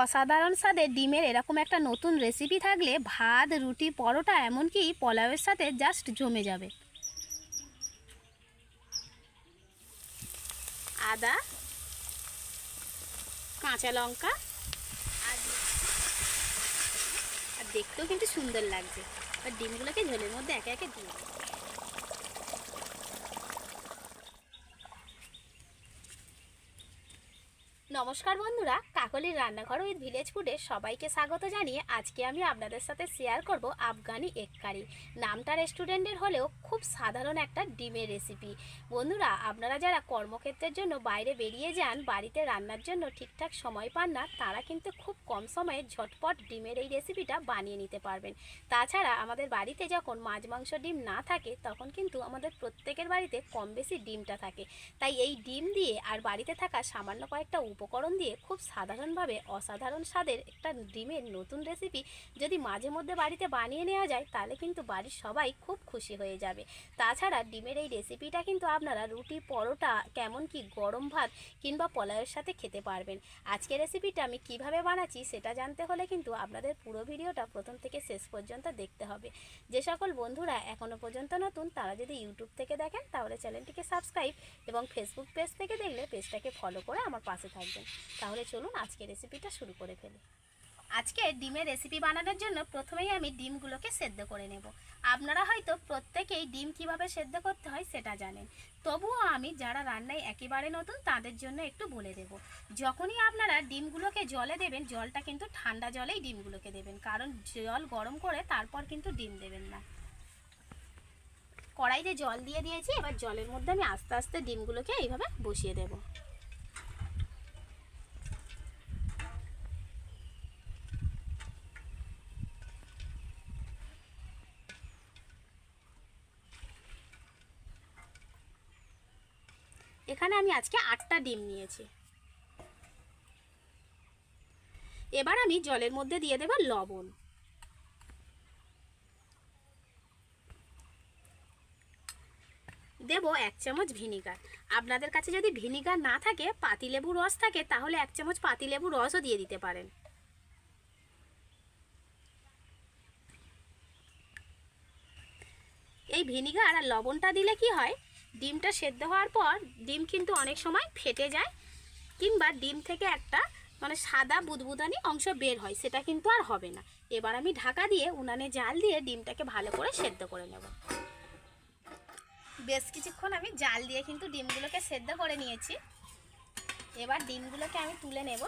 অসাধারণ স্বাদের ডিমের এরকম একটা নতুন রেসিপি থাকলে ভাত, রুটি, পরোটা, এমনকি পোলাওয়ের সাথে জাস্ট জমে যাবে। আদা, কাঁচা লঙ্কা, আর দেখতেও কিন্তু সুন্দর লাগছে। আর ডিমগুলোকে ঝোলের মধ্যে একে একে দিয়ে নমস্কার বন্ধুরা, কাকলির রান্নাঘর উইথ ভিলেজ ফুডে সবাইকে স্বাগত জানিয়ে আজকে আমি আপনাদের সাথে শেয়ার করব আফগানি এক কারি। নামটা রেস্টুরেন্টের হলেও খুব সাধারণ একটা ডিমের রেসিপি বন্ধুরা, আপনারা যারা কর্মক্ষেত্রের জন্য বাইরে বেরিয়ে যান, বাড়িতে রান্নার জন্য ঠিকঠাক সময় পান না, তারা কিন্তু খুব কম সময়ে ঝটপট ডিমের এই রেসিপিটা বানিয়ে নিতে পারবেন। তাছাড়া আমাদের বাড়িতে যখন মাছ, মাংস ডিম না থাকে, তখন কিন্তু আমাদের প্রত্যেকের বাড়িতে কম বেশি ডিমটা থাকে। তাই এই ডিম দিয়ে আর বাড়িতে থাকা সামান্য কয়েকটা উপকরণ দিয়ে খুব সাধারণভাবে অসাধারণ স্বাদের একটা ডিমের নতুন রেসিপি যদি মাঝে মধ্যে বাড়িতে বানিয়ে নেওয়া যায়, তাহলে কিন্তু বাড়ির সবাই খুব খুশি হয়ে যাবে। তাছাড়া ডিমের এই রেসিপিটা কিন্তু আপনারা রুটি, পরোটা, কেমন কি গরম ভাত কিংবা পোলাওয়ের সাথে খেতে পারবেন। আজকের রেসিপিটা আমি কীভাবে বানাচ্ছি সেটা জানতে হলে কিন্তু আপনাদের পুরো ভিডিওটা প্রথম থেকে শেষ পর্যন্ত দেখতে হবে। যে সকল বন্ধুরা এখনও পর্যন্ত নতুন, তারা যদি ইউটিউব থেকে দেখেন, তাহলে চ্যানেলটিকে সাবস্ক্রাইব এবং ফেসবুক পেজ থেকে দেখলে পেজটাকে ফলো করে আমার পাশে থাকবেন। তাহলে চলুন আজকে রেসিপিটা শুরু করে ফেলি। আজকে ডিমের রেসিপি বানানোর জন্য প্রথমেই আমি ডিমগুলোকে সেদ্ধ করে নেব। আপনারা হয়তো প্রত্যেকেই ডিম কীভাবে সেদ্ধ করতে হয় সেটা জানেন। তবুও আমি যারা রান্নায় একেবারে নতুন, তাদের জন্য একটু বলে দেব। যখনই আপনারা ডিমগুলোকে জলে দেবেন, জলটা কিন্তু ঠান্ডা জলেই ডিমগুলোকে দেবেন। কারণ জল গরম করে তারপর কিন্তু ডিম দেবেন না। কড়াইতে জল দিয়ে দিয়েছি, এবার জলের মধ্যে আমি আস্তে আস্তে ডিমগুলোকে এইভাবে বসিয়ে দেবো। এখানে আমি আজকে আটটা ডিম নিয়েছি। এবার আমি জলের মধ্যে দিয়ে দেব লবণ। দেব এক চামচ ভিনিগার। আপনাদের কাছে যদি ভিনিগার না থাকে, পাতিলেবু রস থাকে, তাহলে এক চামচ পাতিলেবু রসও দিয়ে দিতে পারেন। এই ভিনিগার আর লবণটা দিলে কি হয়? ডিমটা সেদ্ধ হওয়ার পর ডিম কিন্তু অনেক সময় ফেটে যায়, কিংবা ডিম থেকে একটা মানে সাদা বুদবুদানি অংশ বের হয়, সেটা কিন্তু আর হবে না। এবার আমি ঢাকা দিয়ে উনানে জাল দিয়ে ডিমটাকে ভালো করে সেদ্ধ করে নেব। বেশ কিছুক্ষণ আমি জাল দিয়ে কিন্তু ডিমগুলোকে সেদ্ধ করে নিয়েছি। এবার ডিমগুলোকে আমি তুলে নেব।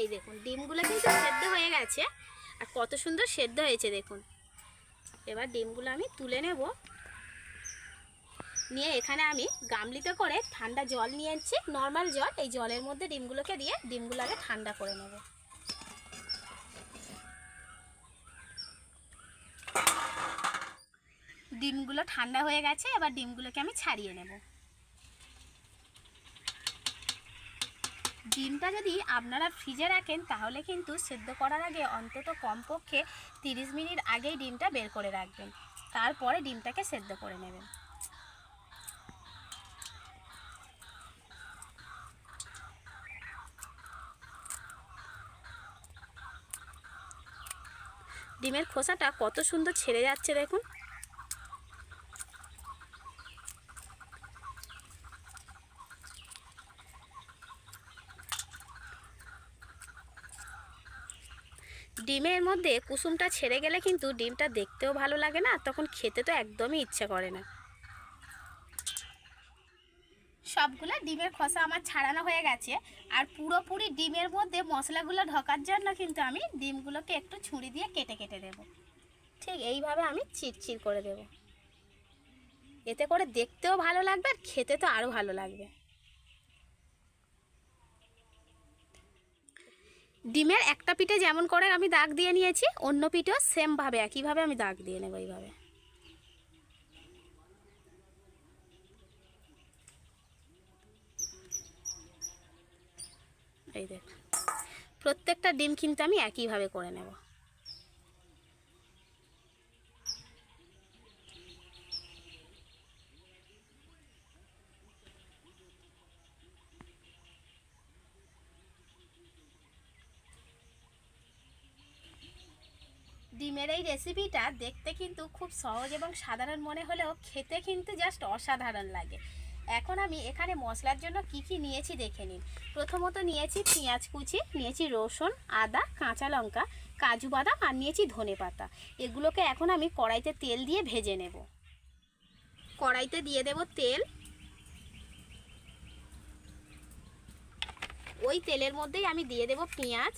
এই দেখুন, ডিমগুলো কিন্তু সেদ্ধ হয়ে গেছে, আর কত সুন্দর সেদ্ধ হয়েছে দেখুন। এবার ডিমগুলো আমি তুলে নেব। নিয়ে এখানে আমি গামলিতে করে ঠান্ডা জল নিয়ে এনেছি নর্মাল জল। এই জলের মধ্যে ডিমগুলোকে দিয়ে ডিমগুলো আগে ঠান্ডা করে নেব। ডিমগুলো ঠান্ডা হয়ে গেছে, এবার ডিমগুলোকে আমি ছাড়িয়ে নেব। ডিমটা যদি আপনারা ফ্রিজে রাখেন, তাহলে কিন্তু সেদ্ধ করার আগে অন্তত কমপক্ষে তিরিশ মিনিট আগেই ডিমটা বের করে রাখবেন। তারপরে ডিমটাকে সেদ্ধ করে নেবেন। ডিমের খোসাটা কত সুন্দর ছেড়ে যাচ্ছে দেখুন ডিমের মধ্যে কুসুমটা ছেড়ে গেলে কিন্তু ডিমটা দেখতেও ভালো লাগে না তখন খেতে তো একদমই ইচ্ছে করে না। সবগুলো ডিমের খোসা আমার ছাড়ানো হয়ে গেছে আর পুরোপুরি ডিমের মধ্যে মশলাগুলো ঢোকার জন্য কিন্তু আমি ডিমগুলোকে একটু ছুরি দিয়ে কেটে কেটে দেব। ঠিক এইভাবে আমি চিরচির করে দেব। এতে করে দেখতেও ভালো লাগবে আর খেতে তো আরও ভালো লাগবে। ডিমের একটা পিঠে যেমন করে আমি দাগ দিয়ে নিয়েছি, অন্য পিঠেও সেমভাবে, একইভাবে আমি দাগ দিয়ে নেব এইভাবে। এই দেখ, প্রত্যেকটা ডিম কিন্তু আমি একইভাবে করে নেব। ডিমের এই রেসিপিটা দেখতে কিন্তু খুব সহজ এবং সাধারণ মনে হলেও খেতে কিন্তু জাস্ট অসাধারণ লাগে। এখন আমি এখানে মশলার জন্য কি কি নিয়েছি দেখে নিন। প্রথমত নিয়েছি পেঁয়াজ কুচি, নিয়েছি রসুন, আদা, কাঁচা লঙ্কা, কাজু বাদাম আর নিয়েছি ধনে পাতা। এগুলোকে এখন আমি কড়াইতে তেল দিয়ে ভেজে নেব। কড়াইতে দিয়ে দেব তেল। ওই তেলের মধ্যেই আমি দিয়ে দেব পেঁয়াজ।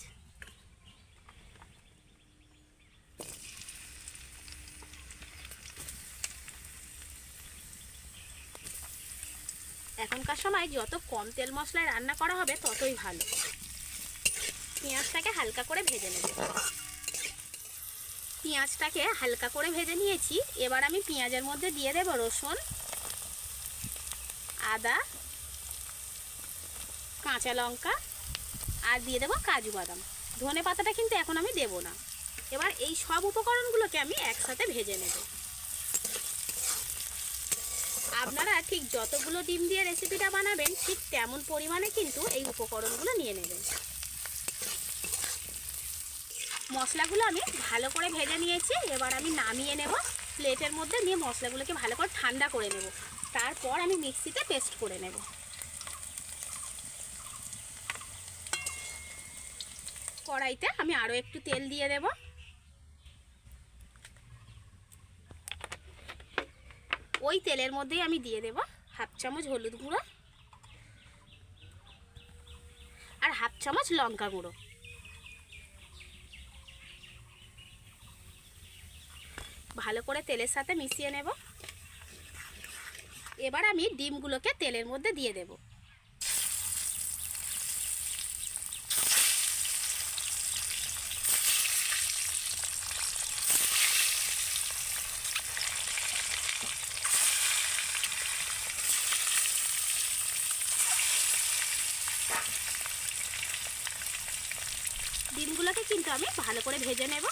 এখনকার সময় যত কম তেল মশলায় রান্না করা হবে, ততই ভালো। পেঁয়াজটাকে হালকা করে ভেজে নেব। পেঁয়াজটাকে হালকা করে ভেজে নিয়েছি। এবার আমি পেঁয়াজের মধ্যে দিয়ে দেব রসুন, আদা, কাঁচা লঙ্কা, আর দিয়ে দেবো কাজু বাদাম। ধনে পাতাটা কিন্তু এখন আমি দেব না। এবার এই সব উপকরণগুলোকে আমি একসাথে ভেজে নেব। আপনারা ঠিক যতগুলো ডিম দিয়ে রেসিপিটা বানাবেন, ঠিক তেমন পরিমাণে কিন্তু এই উপকরণগুলো নিয়ে নেবেন। মশলাগুলো আমি ভালো করে ভেজে নিয়েছি, এবার আমি নামিয়ে নেব। প্লেটের মধ্যে নিয়ে মশলাগুলোকে ভালো করে ঠান্ডা করে নেব। তারপর আমি মিক্সিতে পেস্ট করে নেব। কড়াইতে আমি আরও একটু তেল দিয়ে দেব। ওই তেলের মধ্যেই আমি দিয়ে দেব হাফ চামচ হলুদ গুঁড়ো আর হাফ চামচ লঙ্কা গুঁড়ো। ভালো করে তেলের সাথে মিশিয়ে নেব। এবার আমি ডিমগুলোকে তেলের মধ্যে দিয়ে দেব। কিন্তু আমি ভালো করে ভেজে নেব।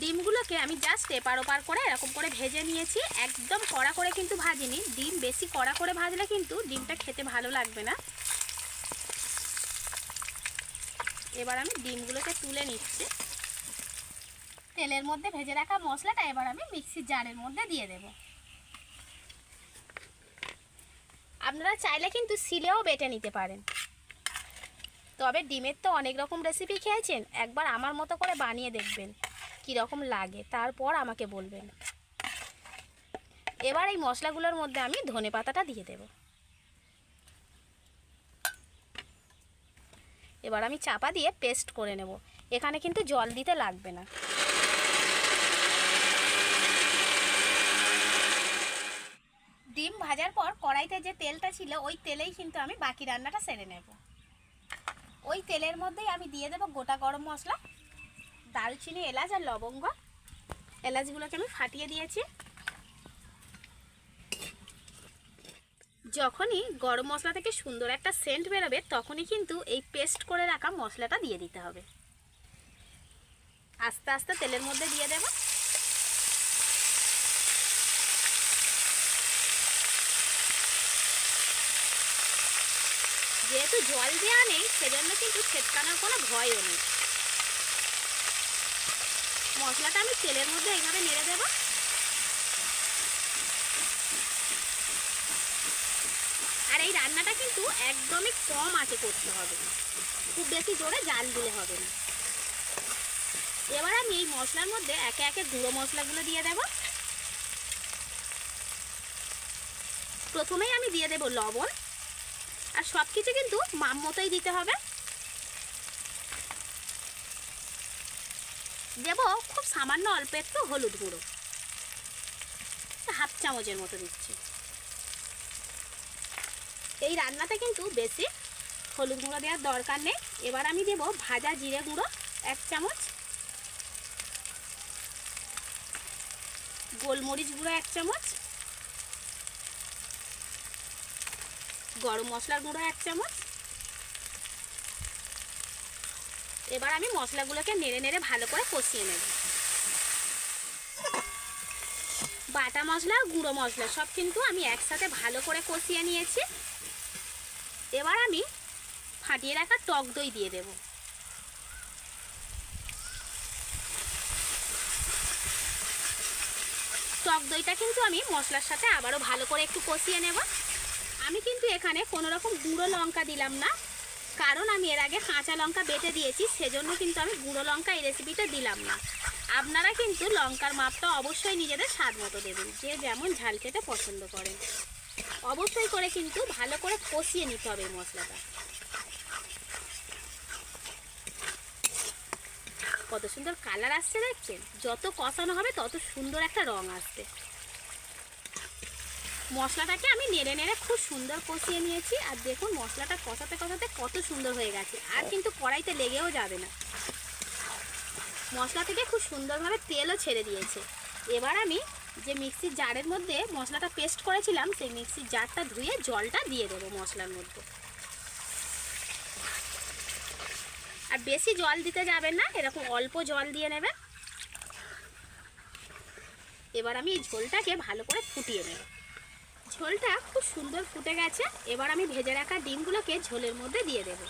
ডিমগুলোকে আমি জাস্ট এপার ওপার করে এরকম করে ভেজে নিয়েছি। একদম কড়া করে কিন্তু ভাজিনি। ডিম বেশি কড়া করে ভাজলে কিন্তু ডিমটা খেতে ভালো লাগবে না। এবার আমি ডিমগুলোকে তুলে নিচ্ছি। তেলের মধ্যে ভেজে রাখা মশলাটা এবার আমি মিক্সির জারের মধ্যে দিয়ে দেব। আপনারা চাইলে কিন্তু সিলেও বেটে নিতে পারেন। তবে ডিমের তো অনেক রকম রেসিপি খেয়েছেন, একবার আমার মতো করে বানিয়ে দেখবেন, কীরকম লাগে, তারপর আমাকে বলবেন। এবার এই মশলাগুলোর মধ্যে আমি ধনে পাতাটা দিয়ে দেব। এবার আমি চাপা দিয়ে পেস্ট করে নেব। এখানে কিন্তু জল দিতে লাগবে না। ডিম ভাজার পর কড়াইতে যে তেলটা ছিল, ওই তেলেই কিন্তু আমি বাকি রান্নাটা সেরে নেব। ওই তেলের মধ্যেই আমি দিয়ে দেবো গোটা গরম মশলা, দারুচিনি, এলাচ আর লবঙ্গ। এলাচগুলোকে আমি ফাটিয়ে দিয়েছি। যখনই গরম মশলা থেকে সুন্দর একটা সেন্ট বেরোবে, তখনই কিন্তু এই পেস্ট করে রাখা মশলাটা দিয়ে দিতে হবে। আস্তে আস্তে তেলের মধ্যে দিয়ে দেব। যেহেতু জল দেওয়া নেই, সেজন্য কিন্তু ছেটকানোর কোনো ভয়ও নেই। মশলাটা আমি তেলের মধ্যে এইভাবে নেড়ে দেব। আর এই রান্নাটা কিন্তু একদমই কম আঁচে করতে হবে খুব বেশি জোরে জাল দিলে হবে না। এবার আমি এই মশলার মধ্যে একে একে গুঁড়ো মশলাগুলো দিয়ে দেব। প্রথমেই আমি দিয়ে দেব লবণ। আর সব কিছু কিন্তু মাম মতোই দিতে হবে। দেব খুব সামান্য অল্প একটু হলুদ গুঁড়ো। হাফ চামচের মতো দিচ্ছি। এই রান্নাতে কিন্তু বেশি হলুদ গুঁড়ো দেওয়ার দরকার নেই। এবার আমি দেব ভাজা জিরে গুঁড়ো, এক চামচ। গোলমরিচ গুঁড়ো, এক চামচ। গরম মশলার গুঁড়ো এক চামচ। এবার আমি মশলাগুলোকে নেড়ে নেড়ে ভালো করে কষিয়ে নেব। বাটা মশলা আর গুঁড়ো মশলা সব কিন্তু আমি একসাথে ভালো করে কষিয়ে নিয়েছি। এবার আমি ফাটিয়ে রাখা টক দই দিয়ে দেব। টক দইটা কিন্তু আমি মশলার সাথে আবারও ভালো করে একটু কষিয়ে নেব। আমি কিন্তু এখানে কোনো রকম গুঁড়ো লঙ্কা দিলাম না। কারণ আমি এর আগে কাঁচা লঙ্কা বেটে দিয়েছি, সেজন্য কিন্তু আমি গুঁড়ো লঙ্কা এই রেসিপিটা দিলাম না। আপনারা কিন্তু লঙ্কার মাপটা অবশ্যই নিজেদের স্বাদ মতো দেবেন, যে যেমন ঝাল খেতে পছন্দ করেন। অবশ্যই করে কিন্তু ভালো করে কষিয়ে নিতে হবে মশলাটা। কত সুন্দর কালার আসছে দেখছেন? যত কষানো হবে তত সুন্দর একটা রং আসবে। মশলাটাকে আমি নেড়ে নেড়ে খুব সুন্দর কষিয়ে নিয়েছি। আর দেখুন, মশলাটা কষাতে কষাতে কত সুন্দর হয়ে গেছে। আর কিন্তু কড়াইতে লেগেও যাবে না। মশলা থেকে খুব সুন্দরভাবে তেলও ছেড়ে দিয়েছে। এবার আমি যে মিক্সির জারের মধ্যে মশলাটা পেস্ট করেছিলাম, সেই মিক্সির জারটা ধুয়ে জলটা দিয়ে দেবো মশলার মধ্যে। আর বেশি জল দিতে যাবেন না, এরকম অল্প জল দিয়ে নেবেন এবার আমি এই ঝোলটাকে ভালো করে ফুটিয়ে নেব। ঝোলটা খুব সুন্দর ফুটে গেছে। এবার আমি ভেজে রাখা ডিমগুলোকে ঝোলের মধ্যে দিয়ে দেব।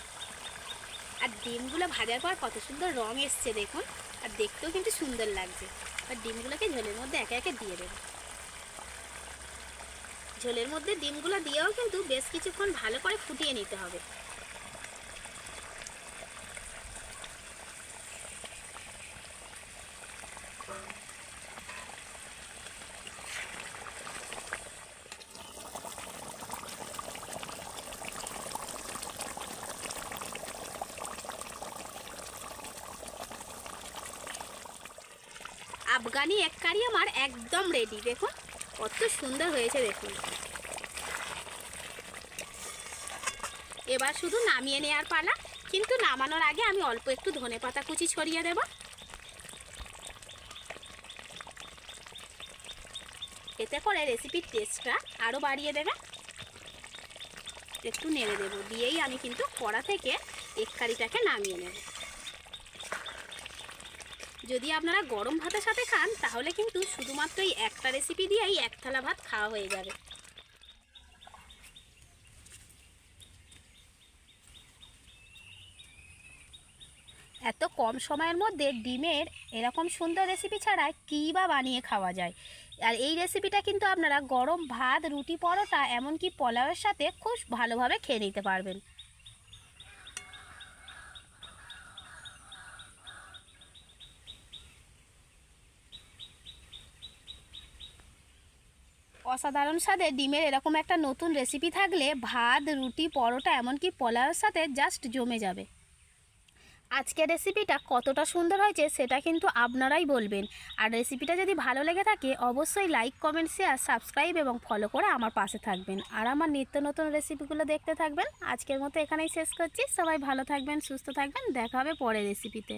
আর ডিমগুলো ভাজার পর কত সুন্দর রং এসছে দেখুন। আর দেখতেও কিন্তু সুন্দর লাগছে। আর ডিমগুলোকে ঝোলের মধ্যে একে একে দিয়ে দেব। ঝোলের মধ্যে ডিমগুলো দিয়েও কিন্তু বেশ কিছুক্ষণ ভালো করে ফুটিয়ে নিতে হবে। আফগানি এক কারি আমার একদম রেডি দেখুন, কত সুন্দর হয়েছে, দেখুন। এবার শুধু নামিয়ে নেওয়ার পালা, কিন্তু নামানোর আগে আমি অল্প একটু ধনে পাতা কুচি ছড়িয়ে দেব। এতে করে রেসিপির টেস্টটা আরও বাড়িয়ে দেবে। একটু নেড়ে দেবো, দিয়েই আমি কিন্তু কড়া থেকে এক কারিটাকে নামিয়ে নেব। যদি আপনারা গরম ভাতের সাথে খান, তাহলে কিন্তু শুধুমাত্র এই একটা রেসিপি দিয়েই এক থালা ভাত খাওয়া হয়ে যাবে। এত কম সময়ের মধ্যে ডিমের এরকম সুন্দর রেসিপি ছাড়া কী বা বানিয়ে খাওয়া যায়? আর এই রেসিপিটা কিন্তু আপনারা গরম ভাত, রুটি, পরোটা, এমনকি পোলাওয়ের সাথে খুব ভালোভাবে খেয়ে নিতে পারবেন। অসাধারণ স্বাদে ডিমের এরকম একটা নতুন রেসিপি থাকলে ভাত, রুটি, পরোটা, এমনকি পোলাওয়ের সাথে জাস্ট জমে যাবে। আজকের রেসিপিটা কতটা সুন্দর হয়েছে সেটা কিন্তু আপনারাই বলবেন। আর রেসিপিটা যদি ভালো লেগে থাকে, অবশ্যই লাইক কমেন্ট শেয়ার সাবস্ক্রাইব এবং ফলো করে আমার পাশে থাকবেন। আর আমার নিত্য নতুন রেসিপিগুলো দেখতে থাকবেন। আজকের মতো এখানেই শেষ করছি। সবাই ভালো থাকবেন, সুস্থ থাকবেন। দেখা হবে পরের রেসিপিতে